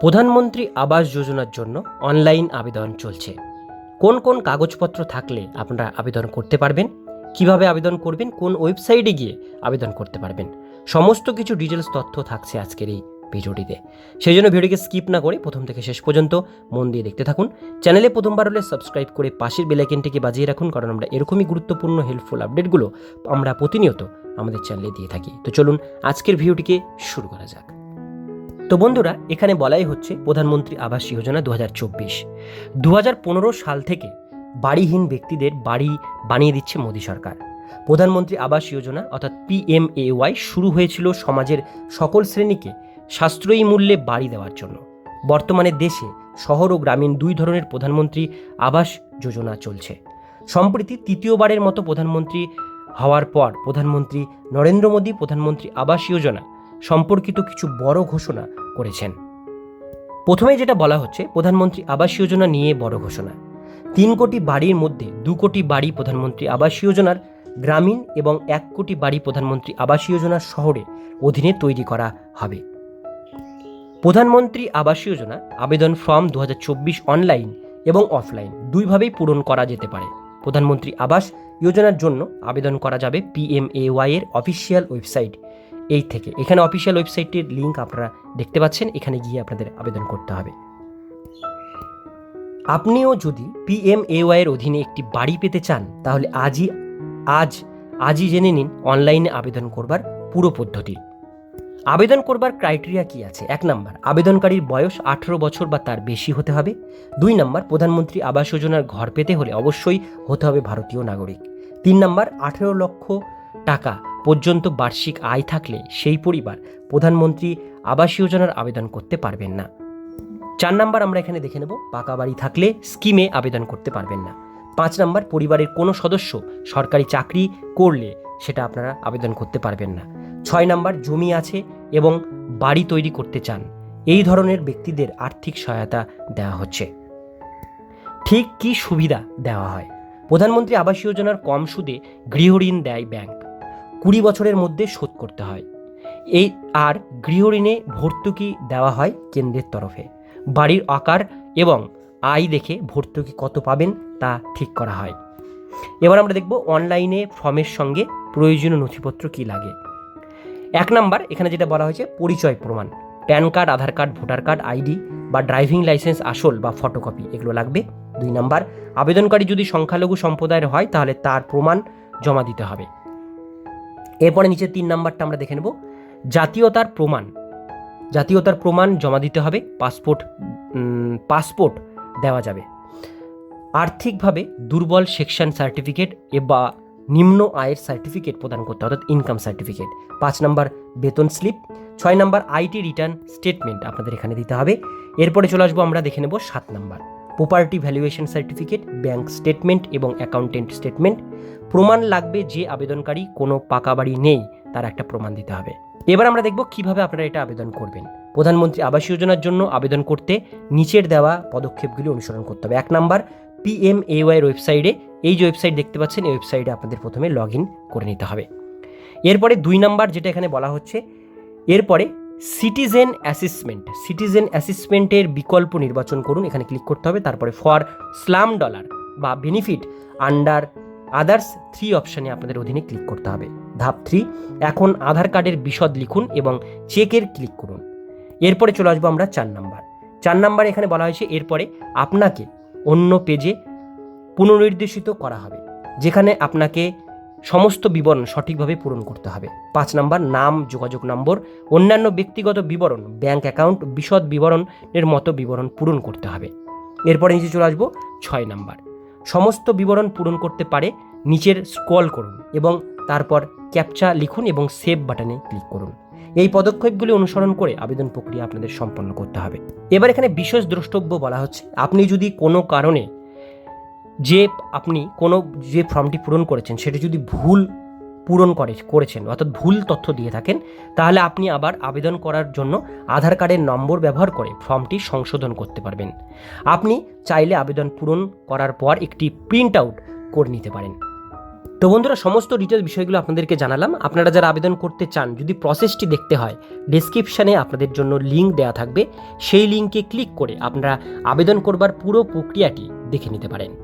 প্রধানমন্ত্রী আবাস যোজনার জন্য অনলাইন আবেদন চলছে। কোন কোন কাগজপত্র থাকলে আপনারা আবেদন করতে পারবেন? কীভাবে আবেদন করবেন? কোন ওয়েবসাইটে গিয়ে আবেদন করতে পারবেন? সমস্ত কিছু ডিটেলস তথ্য থাকছে আজকের এই ভিডিওটিতে। সেই জন্য ভিডিওকে স্কিপ না করে প্রথম থেকে শেষ পর্যন্ত মন দিয়ে দেখতে থাকুন। চ্যানেলে প্রথমবার হলে সাবস্ক্রাইব করে পাশের বেলাইকেনটিকে বাজিয়ে রাখুন, কারণ আমরা এরকমই গুরুত্বপূর্ণ হেল্পফুল আপডেটগুলো আমরা প্রতিনিয়ত আমাদের চ্যানেলে দিয়ে থাকি। তো চলুন আজকের ভিডিওটিকে শুরু করা যাক। তো বন্ধুরা, এখানে বলাই হচ্ছে প্রধানমন্ত্রী আবাস যোজনা দু হাজার চব্বিশ। দু পনেরো সাল থেকে বাড়িহীন ব্যক্তিদের বাড়ি বানিয়ে দিচ্ছে মোদী সরকার। প্রধানমন্ত্রী আবাস যোজনা, অর্থাৎ পিএমএওয়াই শুরু হয়েছিল সমাজের সকল শ্রেণীকে সাশ্রয়ী মূল্যে বাড়ি দেওয়ার জন্য। বর্তমানে দেশে শহর ও গ্রামীণ দুই ধরনের প্রধানমন্ত্রী আবাস যোজনা চলছে। সম্প্রতি তৃতীয়বারের মতো প্রধানমন্ত্রী হওয়ার পর প্রধানমন্ত্রী নরেন্দ্র মোদী, প্রধানমন্ত্রী আবাস যোজনা সম্পর্কিত কিছু বড় ঘোষণা করেছেন। প্রথমে যেটা বলা হচ্ছে, প্রধানমন্ত্রী আবাস যোজনা নিয়ে বড় ঘোষণা। তিন কোটি বাড়ির মধ্যে দু কোটি বাড়ি প্রধানমন্ত্রী আবাস যোজনার, গ্রামীণ এবং এক কোটি বাড়ি প্রধানমন্ত্রী আবাস যোজনা শহরে অধীনে তৈরি করা হবে। প্রধানমন্ত্রী আবাস যোজনা আবেদন ফর্ম দু হাজার চব্বিশ অনলাইন এবং অফলাইন দুইভাবেই পূরণ করা যেতে পারে। প্রধানমন্ত্রী আবাস যোজনার জন্য আবেদন করা যাবে পিএমএওয়াই এর অফিসিয়াল ওয়েবসাইট এই থেকে। এখানে অফিসিয়াল ওয়েবসাইটটির লিঙ্ক আপনারা দেখতে পাচ্ছেন, এখানে গিয়ে আপনাদের আবেদন করতে হবে। আপনিও যদি পিএমএওয়াই এর অধীনে একটি বাড়ি পেতে চান, তাহলে আজই, আজ, আজই জেনে নিন অনলাইনে আবেদন করবার পুরো পদ্ধতি। আবেদন করবার ক্রাইটেরিয়া কি আছে? এক নম্বর, আবেদনকারীর বয়স আঠেরো বছর বা তার বেশি হতে হবে। দুই নম্বর, প্রধানমন্ত্রী আবাস যোজনার ঘর পেতে হলে অবশ্যই হতে হবে ভারতীয় নাগরিক। তিন নম্বর, আঠেরো লক্ষ টাকা পর্যন্ত বার্ষিক আয় থাকলে সেই পরিবার প্রধানমন্ত্রী আবাস যোজনার আবেদন করতে পারবেন না। চার নাম্বার আমরা এখানে দেখে নেব, পাকা বাড়ি থাকলে স্কিমে আবেদন করতে পারবেন না। পাঁচ নাম্বার, পরিবারের কোনো সদস্য সরকারি চাকরি করলে সেটা আপনারা আবেদন করতে পারবেন না। ছয় নাম্বার, জমি আছে এবং বাড়ি তৈরি করতে চান, এই ধরনের ব্যক্তিদের আর্থিক সহায়তা দেওয়া হচ্ছে। ঠিক কি সুবিধা দেওয়া হয়? প্রধানমন্ত্রী আবাস যোজনার কম সুদে গৃহঋণ দেয় ব্যাংক। কুড়ি বছরের মধ্যে শোধ করতে হয়। এই আর গৃহঋণে ভর্তুকি দেওয়া হয় কেন্দ্রের তরফে। বাড়ির আকার এবং আয় দেখে ভর্তুকি কত পাবেন তা ঠিক করা হয়। এবার আমরা দেখব অনলাইনে ফর্মের সঙ্গে প্রয়োজনীয় নথিপত্র কী লাগে। এক নাম্বার, এখানে যেটা বলা হয়েছে, পরিচয় প্রমাণ। PAN card, Aadhaar card, voter card, ID বা ড্রাইভিং লাইসেন্স, আসল বা ফটোকপি, এগুলো লাগবে। দুই নাম্বার, আবেদনকারী যদি সংখ্যালঘু সম্প্রদায়ের হয়, তাহলে তার প্রমাণ জমা দিতে হবে। এরপরে নিচে তিন নাম্বারটা আমরা দেখে নেব। জাতীয়তার প্রমাণ। জাতীয়তার প্রমাণ জমা দিতে হবে, পাসপোর্ট পাসপোর্ট দেওয়া যাবে। আর্থিকভাবে দুর্বল সেকশন সার্টিফিকেট বা নিম্ন আয়ের সার্টিফিকেট প্রদান করতে অর্থাৎ ইনকাম সার্টিফিকেট। পাঁচ নাম্বার বেতন স্লিপ। ছয় নাম্বার আইটি রিটার্ন স্টেটমেন্ট আপনাদের এখানে দিতে হবে। এরপরে চলে আসব আমরা দেখে নেব সাত number. Property valuation certificate bank statement এবং অ্যাকাউন্টেন্ট স্টেটমেন্ট প্রমাণ লাগবে যে আবেদনকারী কোনো পাকা বাড়ি নেই, তার একটা প্রমাণ দিতে হবে। এবার আমরা দেখব কীভাবে আপনারা এটা আবেদন করবেন। প্রধানমন্ত্রী আবাস যোজনার জন্য আবেদন করতে নিচের দেওয়া পদক্ষেপগুলি অনুসরণ করতে হবে। এক নাম্বার পিএমএওয়াই এর ওয়েবসাইটে এই যে ওয়েবসাইট দেখতে পাচ্ছেন, এই ওয়েবসাইটে আপনাদের প্রথমে লগ ইন করে নিতে হবে। এরপরে দুই নাম্বার যেটা এখানে বলা হচ্ছে, এরপরে সিটিজেন অ্যাসেসমেন্ট সিটিজেন অ্যাসেসমেন্টের বিকল্প নির্বাচন করুন, এখানে ক্লিক করতে হবে, তারপরে ফর স্লাম ডলার বা বেনিফিট আন্ডার আদার্স থ্রি অপশানে আপনাদের অধীনে ক্লিক করতে হবে। ধাপ থ্রি এখন আধার কার্ডের বিশদ লিখুন এবং চেকের ক্লিক করুন। এরপরে চলে আসব আমরা চার নাম্বার চার নাম্বার এখানে বলা হয়েছে, এরপরে আপনাকে অন্য পেজে পুনর্নির্দেশিত করা হবে, যেখানে আপনাকে সমস্ত বিবরণ সঠিকভাবে পূরণ করতে হবে। পাঁচ নাম্বার, নাম, যোগাযোগ নম্বর, অন্যান্য ব্যক্তিগত বিবরণ, ব্যাংক অ্যাকাউন্ট, বিশদ বিবরণের মতো বিবরণ পূরণ করতে হবে। এরপরে নিচে চলে আসব ছয় নাম্বার। সমস্ত বিবরণ পূরণ করতে পারে নিচের স্ক্রল করুন এবং তারপর ক্যাপচা লিখুন এবং সেভ বাটনে ক্লিক করুন। এই পদক্ষেপগুলি অনুসরণ করে আবেদন প্রক্রিয়া আপনাদের সম্পন্ন করতে হবে। এবার এখানে বিশেষ দ্রষ্টব্য বলা হচ্ছে, আপনি যদি কোনো কারণে যে আপনি কোনো যে ফর্মটি পূরণ করেছেন, সেটি যদি ভুল পূরণ করে, করেছেন, অর্থাৎ ভুল তথ্য দিয়ে থাকেন, তাহলে আপনি আবার আবেদন করার জন্য আধার কার্ডের নম্বর ব্যবহার করে ফর্মটি সংশোধন করতে পারবেন। আপনি চাইলে আবেদন পূরণ করার পর একটি প্রিন্ট আউট করে নিতে পারেন। তো বন্ধুরা, সমস্ত ডিটেল বিষয়গুলো আপনাদেরকে জানালাম। আপনারা যারা আবেদন করতে চান, যদি প্রসেসটি দেখতে হয় ডেসক্রিপশানে আপনাদের জন্য লিঙ্ক দেওয়া থাকবে। সেই লিঙ্কে ক্লিক করে আপনারা আবেদন করবার পুরো প্রক্রিয়াটি দেখে নিতে পারেন।